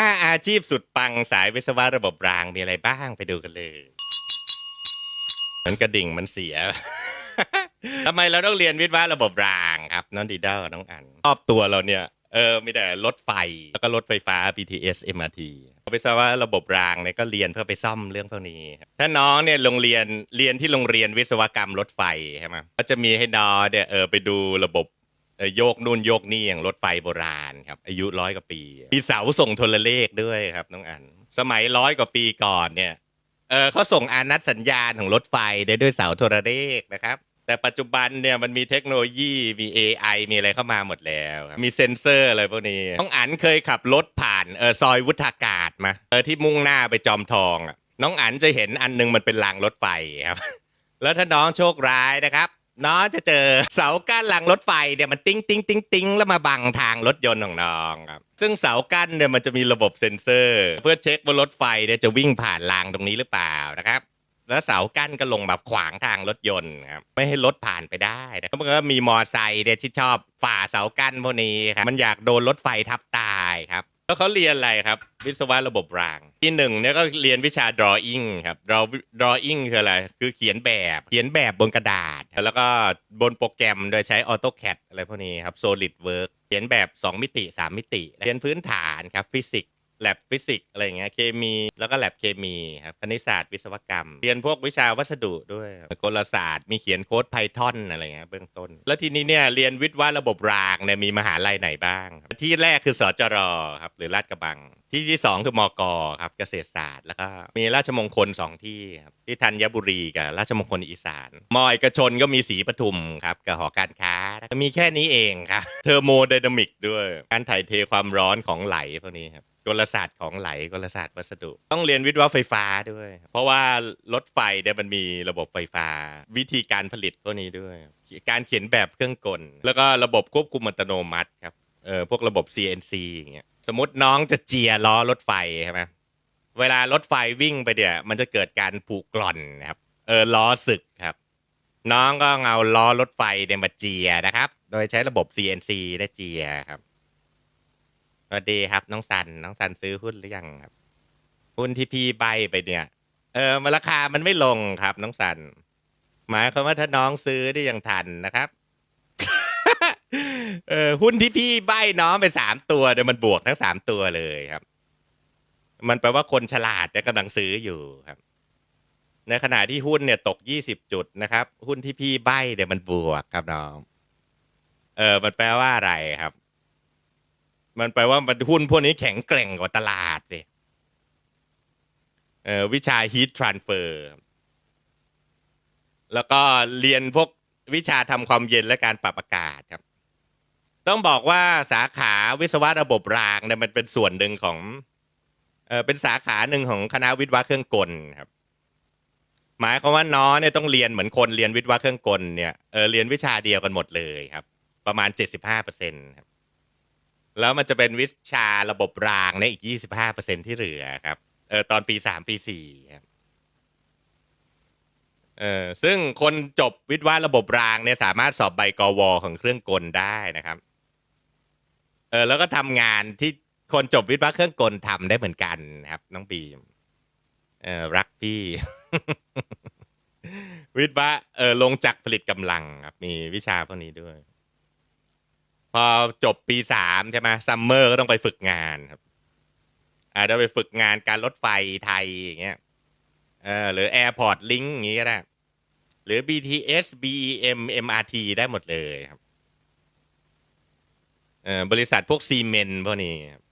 ห้าอาชีพสุดปังสายวิศวะระบบรางมีอะไรบ้างไปดูกันเลยเหมือนกระดิ่งมันเสีย ทำไมเราต้องเรียนวิศวะระบบรางครับน้องดีเดลน้องอันรอบตัวเราเนี่ยเออมีแต่รถไฟแล้วก็รถไฟฟ้า BTS MRT วิศวะระบบรางเนี่ยก็เรียนเพื่อไปซ่อมเรื่องพวกนี้ถ้าน้องเนี่ยโรงเรียนเรียนที่โรงเรียนวิศวกรรมรถไฟใช่ไหมก็จะมีให้น้องเนี่ยเออไปดูระบบ เออโยกนู่นโยกนี่อย่างรถไฟโบราณครับ อายุร้อยกว่าปี มีเสาส่งโทรเลขด้วยครับน้องอัน สมัยร้อยกว่าปีก่อนเนี่ยเออเขาส่งอานัดสัญญาณของรถไฟได้ด้วยเสาโทรเลขนะครับ แต่ปัจจุบันเนี่ยมันมีเทคโนโลยีมี AI มีอะไรเข้ามาหมดแล้วครับมีเซ็นเซอร์อะไรพวกนี้น้องอันเคยขับรถผ่านเออซอยวุฒากาศมาเออที่มุ่งหน้าไปจอมทองอะน้องอันจะเห็นอันหนึงมันเป็นรางรถไฟครับ แล้วถ้าน้องโชคร้ายนะครับ น้องจะเจอเสากั้นรางรถไฟเนี่ยมันติ้งติ้งติ้งติ้งแล้วมาบังทางรถยนต์ของน้องครับซึ่งเสากั้นเนี่ยมันจะมีระบบเซ็นเซอร์ เพื่อเช็คว่ารถไฟเนี่ยจะวิ่งผ่านรางตรงนี้หรือเปล่านะครับแล้วเสากั้นก็ลงแบบขวางทางรถยนต์ครับไม่ให้รถผ่านไปได้นะครับมันก็มีมอไซค์เนี่ยที่ชอบฝ่าเสากั้นพวกนี้ครับมันอยากโดนรถไฟทับตายครับ แล้วเขาเรียนอะไรครับ วิศวะระบบราง ที่หนึ่งเนี่ยก็เรียนวิชา drawing ครับ draw drawing คืออะไร คือเขียนแบบ เขียนแบบบนกระดาษ แล้วก็บนโปรแกรมโดยใช้ AutoCAD อะไรพวกนี้ครับ SolidWorks เขียนแบบ 2 มิติ 3 มิติ เรียนพื้นฐานครับฟิสิกส์ แลบฟิสิกส์อะไรอย่างเงี้ยเคมีแล้วก็แลบเคมีครับคณิตศาสตร์วิศวกรรม เรียนพวกวิชาวัสดุด้วยกลศาสตร์มีเขียนโค้ด Python อะไรเงี้ยเบื้องต้น แล้วทีนี้เนี่ยเรียนวิทย์ว่าระบบรางเนี่ยมีมหาลัยไหนบ้าง ที่แรกคือสจรครับหรือลาดกระบัง ที่ที่สองคือมกครับเกษตรศาสตร์แล้วก็มีราชมงคลสองที่ครับที่ธัญบุรีกับราชมงคลอีสานมอเอกชนก็มีสีปทุมครับกับหอการค้า มีแค่นี้เองครับเทอร์โมไดนามิกด้วยการถ่ายเทความร้อนของไหลพวกนี้ครับ กลศาสตร์ของไหลกลศาสตร์วัสดุ ต้องเรียนวิทย์ว่าไฟฟ้าด้วย เพราะว่ารถไฟเนี่ยมันมีระบบไฟฟ้า วิธีการผลิตพวกนี้ด้วย การเขียนแบบเครื่องกล แล้วก็ระบบควบคุมอัตโนมัติครับเออพวกระบบ CNC อย่างเงี้ยสมมติน้องจะเจียล้อรถไฟใช่ไหมเวลารถไฟวิ่งไปเนี่ยมันจะเกิดการผูกกร่อนนะครับเออล้อสึกครับ น้องก็เอาล้อรถไฟเนี่ยมาเจียนะครับ โดยใช้ระบบ CNC ได้เจียครับ สวัสดีครับ น้องสันน้องสันซื้อหุ้นหรือยังครับ หุ้นที่พี่ใบไปเนี่ย เออมันราคามันไม่ลงครับ น้องสันหมายความว่าถ้าน้องซื้อได้ยังทันนะครับเออหุ้นที่พี่ใบน้องไปสามตัวเดี๋ยวมันบวกทั้งสามตัวเลยครับ มันแปลว่าคนฉลาดเนี่ยกำลังซื้ออยู่ครับ ในขณะที่หุ้นเนี่ยตกยี่สิบจุดนะครับ หุ้นที่พี่ใบเดี๋ยวมันบวกครับน้อง เออมันแปลว่าอะไรครับ มันแปลว่ามันหุ้นพวกนี้แข็งแกร่งกว่าตลาดสิเอ่อวิชา heat transfer แล้วก็เรียนพวกวิชาทำความเย็นและการปรับอากาศครับ ต้องบอกว่าสาขาวิศวะระบบรางเนี่ยมันเป็นส่วนหนึ่งของเออเป็นสาขาหนึ่งของคณะวิศวะเครื่องกลครับ หมายความว่าน้องเนี่ยต้องเรียนเหมือนคนเรียนวิศวะเครื่องกลเนี่ยเออเรียนวิชาเดียวกันหมดเลยครับ ประมาณเจ็ดสิบห้าเปอร์เซ็นต์ครับ แล้วมันจะเป็นวิชาระบบรางในยอีก 25%ที่เหลือครับ เออตอนปี 3 ปี4ครับเออซึ่งคนจบวิทย์ว่าระบบรางเนี่ยสามารถสอบใบกวของเครื่องกลได้นะครับ เออแล้วก็ทำงานที่คนจบวิทย์ว่าเครื่องกลทำได้เหมือนกันครับ น้องบีมเออรักพี่ วิทย์ว่าเออลงจักรผลิตกำลังครับมีวิชาพวกนี้ด้วย พอจบปีสามใช่ไหมซัมเมอร์ก็ต้องไปฝึกงานครับอาจจะไปฝึกงานการรถไฟไทยอย่างเงี้ยเออหรือ Airport Link อย่างงี้ก็ได้ หรือ BTS BEM MRT ได้หมดเลยครับเออบริษัทพวกซีเมนต์พวกนี้ครับ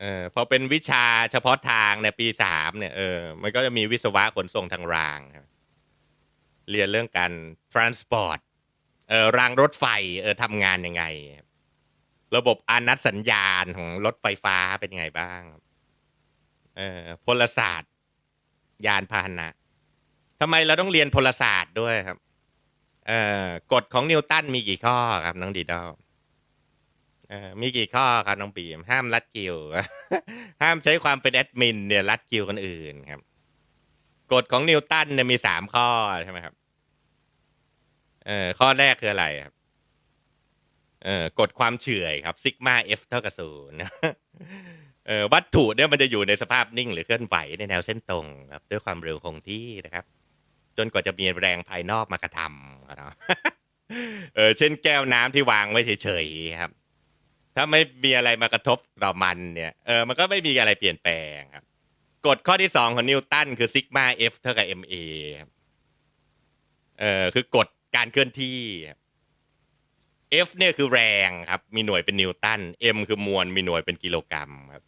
เออพอเป็นวิชาเฉพาะทางเนี่ยปีสามเนี่ยเออมันก็จะมีวิศวะขนส่งทางรางครับเรียนเรื่องการ transport เออรางรถไฟเออทำงานยังไง ระบบอานัดสัญญาณของรถไฟฟ้าเป็นยังไงบ้างเออพลศาสตร์ ยานพาหนะทำไมเราต้องเรียนพลศาสตร์ด้วยครับ เออกฎของนิวตันมีกี่ข้อครับน้องดีดอลเออมีกี่ข้อครับน้องปีมห้ามรัดกิวห้ามใช้ความเป็นแอดมินเนี่ยรัดกิวคนอื่นครับกฎของนิวตันเนี่ยมีสามข้อใช่ไหมครับ เออข้อแรกคืออะไรครับเออกฎความเฉื่อยครับซิกมา F เท่ากับศูนย์เออวัตถุเนี่ยมันจะอยู่ในสภาพนิ่งหรือเคลื่อนไหวในแนวเส้นตรงครับ ด้วยความเร็วคงที่นะครับ จนกว่าจะมีแรงภายนอกมากระทำครับเออเช่นแก้วน้ำที่วางไว้เฉยๆครับ ถ้าไม่มีอะไรมากระทบต่อมันเนี่ยเออมันก็ไม่มีอะไรเปลี่ยนแปลงครับกฎข้อที่สองของนิวตันคือซิกมา F เท่ากับ ma ครับเออคือกฎ การเคลื่อนที่ F เนี่ยคือแรงครับ มีหน่วยเป็นนิวตัน M คือมวล มีหน่วยเป็นกิโลกรัมครับ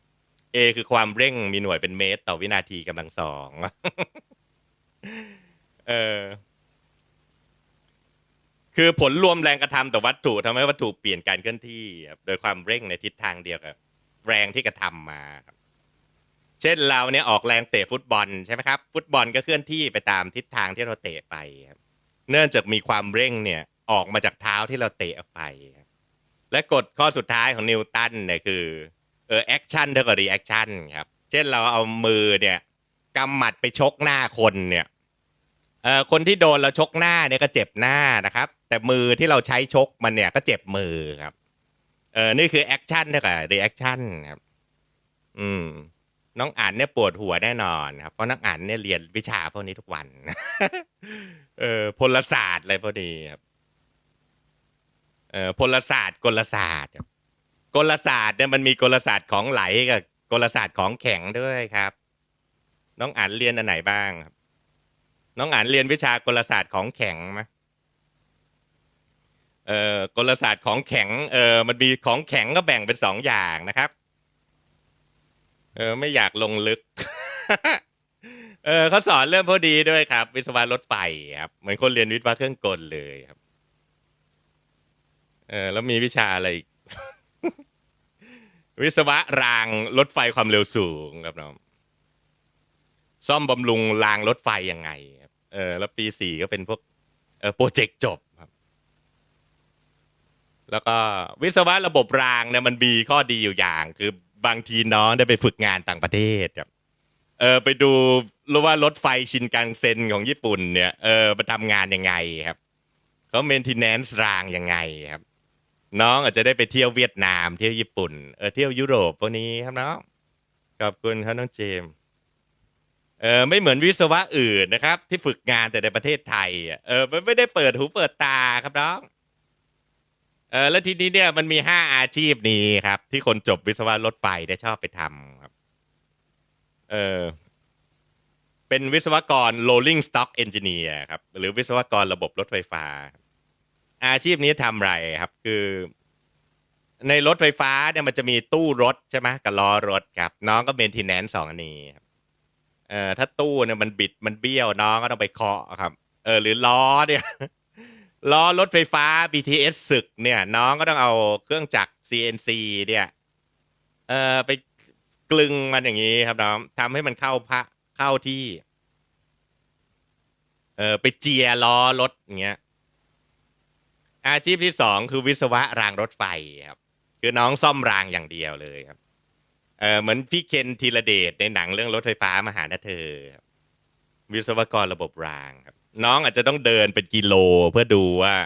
A คือความเร่ง มีหน่วยเป็นเมตร ต่อวินาทีกำลังสองเออคือผลรวมแรงกระทำต่อวัตถุทำให้วัตถุเปลี่ยนการเคลื่อนที่โดยความเร่งในทิศทางเดียวกับแรงที่กระทำมาครับเช่นเราเนี่ยออกแรงเตะฟุตบอลใช่ไหมครับ ฟุตบอลก็เคลื่อนที่ไปตามทิศทางที่เราเตะไปครับ เนื่องจากมีความเร่งเนี่ยออกมาจากเท้าที่เราเตะออกไป และกฎข้อสุดท้ายของนิวตันเนี่ยคือเออแอคชั่นเท่ากับรีแอคชั่นครับเช่นเราเอามือเนี่ยกำหมัดไปชกหน้าคนเนี่ยเออคนที่โดนเราชกหน้าเนี่ยก็เจ็บหน้านะครับ แต่มือที่เราใช้ชกมันเนี่ยก็เจ็บมือครับเออนี่คือแอคชั่นเท่ากับรีแอคชั่นครับ อืม น้องอ่านเนี่ยปวดหัวแน่นอนครับเพราะน้องอ่านเนี่ยเรียนวิชาพวกนี้ทุกวันเออพลศาสตร์อะไรพวกนี้ครับเอ่อพลศาสตร์กลศาสตร์กลศาสตร์เนี่ยมันมีกลศาสตร์ของไหลกับกลศาสตร์ของแข็งด้วยครับ น้องอ่านเรียนอันไหนบ้างครับ น้องอ่านเรียนวิชากลศาสตร์ของแข็งไหมเอ่อกลศาสตร์ของแข็งเออมันมีของแข็งก็แบ่งเป็นสองอย่างนะครับ เออไม่อยากลงลึก เออเขาสอนเรื่องพอดีด้วยครับ วิศวะรถไฟครับเหมือนคนเรียนวิศวะเครื่องกลเลยครับ เออแล้วมีวิชาอะไรอีกวิศวะรางรถไฟความเร็วสูงครับน้องซ่อมบำรุงรางรถไฟยังไงครับเออ แล้วปีสี่ก็เป็นพวกเออโปรเจกต์จบครับ แล้วก็วิศวะระบบรางเนี่ยมันมีข้อดีอยู่อย่าง คือ บางทีน้องได้ไปฝึกงานต่างประเทศครับเออไปดูรู้ว่ารถไฟชินกังเซ็นของญี่ปุ่นเนี่ยเออมาทำงานยังไงครับเขาเมนเทนแนนซ์รางยังไงครับ น้องอาจจะได้ไปเที่ยวเวียดนาม เที่ยวญี่ปุ่นเออเที่ยวยุโรปพวกนี้ครับน้องขอบคุณครับน้องเจมส์เออไม่เหมือนวิศวะอื่นนะครับ ที่ฝึกงานแต่ในประเทศไทยอะเออไม่ได้เปิดหูเปิดตาครับน้อง ออแล้วทีนี้เนี่ยมันมีห้าอาชีพนี้ครับ ที่คนจบวิศวะรถไฟได้ชอบไปทำครับ เออเป็นวิศวกร rolling stock engineer ครับ หรือวิศวกรระบบรถไฟฟ้า อาชีพนี้ทำไรครับ คือ ในรถไฟฟ้าเนี่ยมันจะมีตู้รถใช่ไหมกับล้อรถครับ น้องก็เมนทีแนนสองอันนี้ครับเอ่อถ้าตู้เนี่ยมันบิดมันเบี้ยวน้องก็ต้องไปเคาะครับ เออ หรือล้อเนี่ย ล้อรถไฟฟ้า BTS ศึกเนี่ย น้องก็ต้องเอาเครื่องจักร CNC เนี่ยเออไปกลึงมันอย่างนี้ครับน้องทำให้มันเข้าพระเข้าที่ เออไปเจียล้อรถอย่างเงี้ย อาชีพที่สองคือวิศวะรางรถไฟครับ คือน้องซ่อมรางอย่างเดียวเลยครับ เออเหมือนพี่เคนธีรเดชในหนังเรื่องรถไฟฟ้ามาหานเธอครับวิศวกรระบบรางครับ น้องอาจจะต้องเดินเป็นกิโลเพื่อดูว่า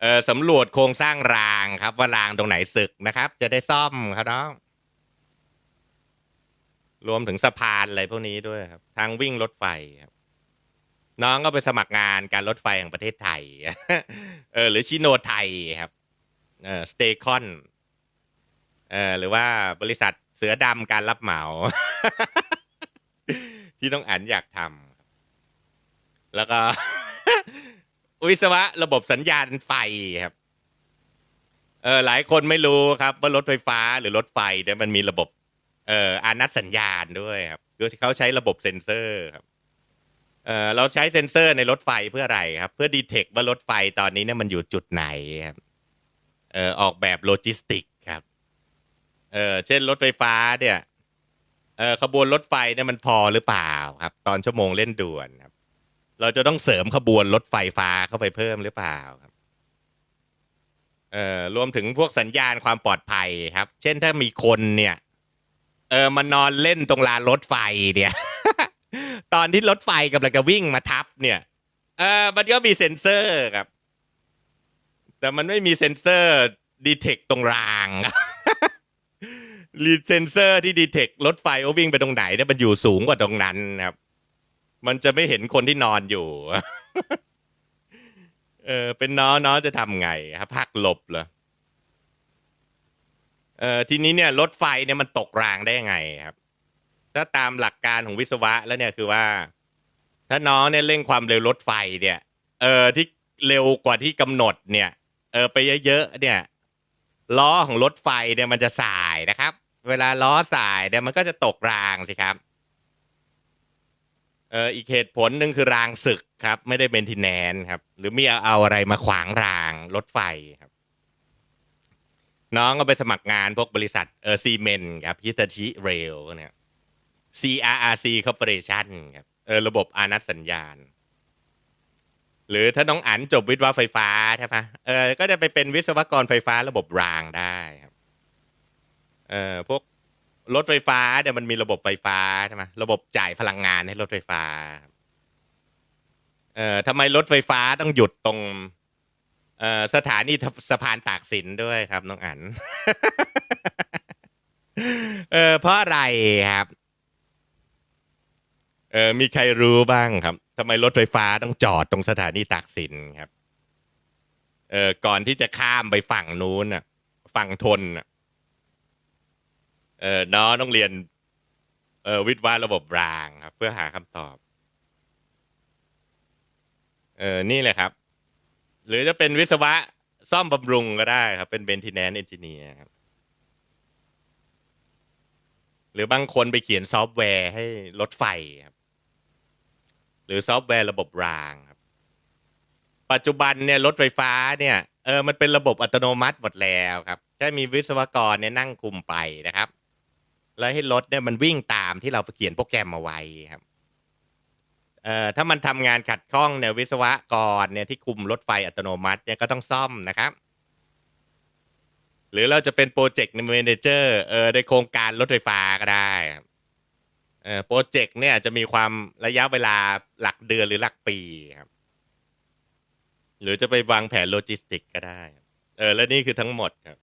เออสำรวจโครงสร้างรางครับ ว่ารางตรงไหนสึกนะครับ จะได้ซ่อมครับน้องรวมถึงสะพานอะไรพวกนี้ด้วยครับ ทางวิ่งรถไฟครับ น้องก็ไปสมัครงานการรถไฟแห่งประเทศไทย เออ หรือชิโนไทยครับ เออสเตคอนเออหรือว่าบริษัทเสือดำการรับเหมา ที่ต้องอ่านอยากทำ แล้วก็วิศวะระบบสัญญาณไฟครับ เออหลายคนไม่รู้ครับว่ารถไฟฟ้าหรือรถไฟเนี่ยมันมีระบบ เอ่ออานัดสัญญาณด้วยครับคือเขาใช้ระบบเซ็นเซอร์ครับ เอ่อเราใช้เซ็นเซอร์ในรถไฟเพื่ออะไรครับ เพื่อดีเทคว่ารถไฟตอนนี้เนี่ยมันอยู่จุดไหนครับ เอ่อออกแบบโลจิสติกครับ เอ่อเช่นรถไฟฟ้าเนี่ย เอ่อขบวนรถไฟเนี่ยมันพอหรือเปล่าครับ ตอนชั่วโมงเล่นด่วนครับ เราจะต้องเสริมขบวนรถไฟฟ้าเข้าไปเพิ่มหรือเปล่าครับเอ่อรวมถึงพวกสัญญาณความปลอดภัยครับ เช่นถ้ามีคนเนี่ยเออมานอนเล่นตรงลานรถไฟเนี่ย ตอนที่รถไฟกำลังจะวิ่งมาทับเนี่ยเออมันก็มีเซ็นเซอร์ครับ แต่มันไม่มีเซ็นเซอร์ดีเทคตรงรางรีเซนเซอร์ที่ดีเทครถไฟว่าวิ่งไปตรงไหนเนี่ยมันอยู่สูงกว่าตรงนั้นครับ มันจะไม่เห็นคนที่นอนอยู่ เออ เป็นน้อน้อจะทำไงครับพักหลบเหรอ เออทีนี้เนี่ยรถไฟเนี่ยมันตกรางได้ยังไงครับ ถ้าตามหลักการของวิศวะแล้วเนี่ยคือว่า ถ้าน้องเนี่ยเร่งความเร็วรถไฟเนี่ย เออที่เร็วกว่าที่กำหนดเนี่ย เออไปเยอะๆเนี่ยล้อของรถไฟเนี่ยมันจะสายนะครับ เวลาล้อสายเนี่ยมันก็จะตกรางสิครับ เอออีกเหตุผลหนึ่งคือรางศึกครับ ไม่ได้เป็นทีแนนครับ หรือมีเอาเอาอะไรมาขวางรางรถไฟครับ น้องก็ไปสมัครงานพวกบริษัทเออซีเมนครับฮิตาชิเรลเนี่ย CRRC Corporation ครับเออระบบอานัตสัญญาณ หรือถ้าน้องอันจบวิศวะไฟฟ้าใช่ปะเออก็จะไปเป็นวิศวกรไฟฟ้าระบบรางได้ครับเออพวก รถไฟฟ้าเนี่ยมันมีระบบไฟฟ้าใช่ไหมระบบจ่ายพลังงานให้รถไฟฟ้า เอ่อทำไมรถไฟฟ้าต้องหยุดตรงเอ่อสถานีสะพานตากสินด้วยครับน้องอันเออเพราะอะไรครับเออมีใครรู้บ้างครับทำไมรถไฟฟ้าต้องจอดตรงสถานีตากสินครับเออก่อนที่จะข้ามไปฝั่งนู้นน่ะ ฝั่งทนน่ะ เออน้องต้องเรียนเออวิทย์วาระบบรางครับ เพื่อหาคำตอบ เออนี่แหละครับ หรือจะเป็นวิศวะซ่อมบำรุงก็ได้ครับ เป็นเบนทิแนนเอนจิเนียร์ครับ หรือบางคนไปเขียนซอฟต์แวร์ให้รถไฟครับ หรือซอฟต์แวร์ระบบรางครับ ปัจจุบันเนี่ยรถไฟฟ้าเนี่ยเออมันเป็นระบบอัตโนมัติหมดแล้วครับแค่มีวิศวกรเนี่ยนั่งคุมไปนะครับ แล้วให้รถเนี่ยมันวิ่งตามที่เราเขียนโปรแกรมมาไว้ครับเอ่อถ้ามันทำงานขัดข้องเนี่ยวิศวกรเนี่ยที่คุมรถไฟอัตโนมัติเนี่ยก็ต้องซ่อมนะครับ หรือเราจะเป็นโปรเจกต์ในเมนเจอร์เออในโครงการรถไฟฟ้าก็ได้เออโปรเจกต์เนี่ยจะมีความระยะเวลาหลักเดือนหรือหลักปีครับ หรือจะไปวางแผนโลจิสติกก็ได้ เออและนี่คือทั้งหมดครับ